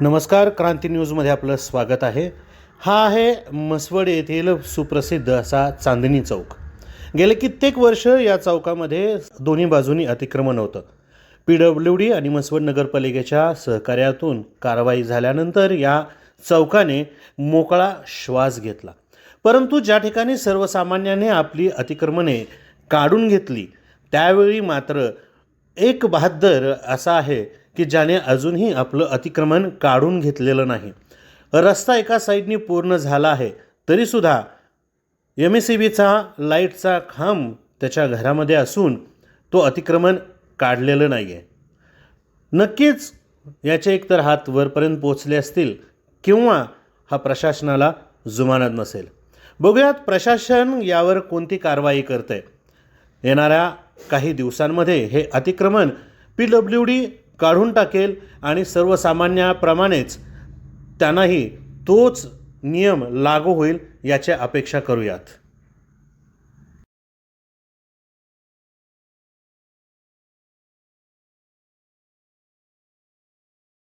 नमस्कार क्रांती न्यूजमध्ये आपलं स्वागत आहे. हा आहे म्हसवड येथील सुप्रसिद्ध असा चांदणी चौक. गेले कित्येक वर्ष या चौकामध्ये दोन्ही बाजूनी अतिक्रमण होतं. पी डब्ल्यू डी आणि म्हसवड नगरपालिकेच्या सहकार्यातून कारवाई झाल्यानंतर या चौकाने मोकळा श्वास घेतला. परंतु ज्या ठिकाणी सर्वसामान्याने आपली अतिक्रमणे काढून घेतली त्यावेळी मात्र एक बहादर असा आहे की ज्याने अजूनही आपलं अतिक्रमण काढून घेतलेलं नाही. रस्ता एका साईडनी पूर्ण झाला आहे तरीसुद्धा एम एस सी बीचा लाईटचा खांब त्याच्या घरामध्ये असून तो अतिक्रमण काढलेलं नाही आहे नक्कीच याचे एकतर हात वरपर्यंत पोचले असतील किंवा हा प्रशासनाला जुमानत नसेल. बघूयात प्रशासन यावर कोणती कारवाई करते येणाऱ्या काही दिवसांमध्ये हे अतिक्रमण पी डब्ल्यू डी काढून टाकेल आणि सर्वसामान्याप्रमाणेच त्यांनाही तोच नियम लागू होईल याची अपेक्षा करूयात.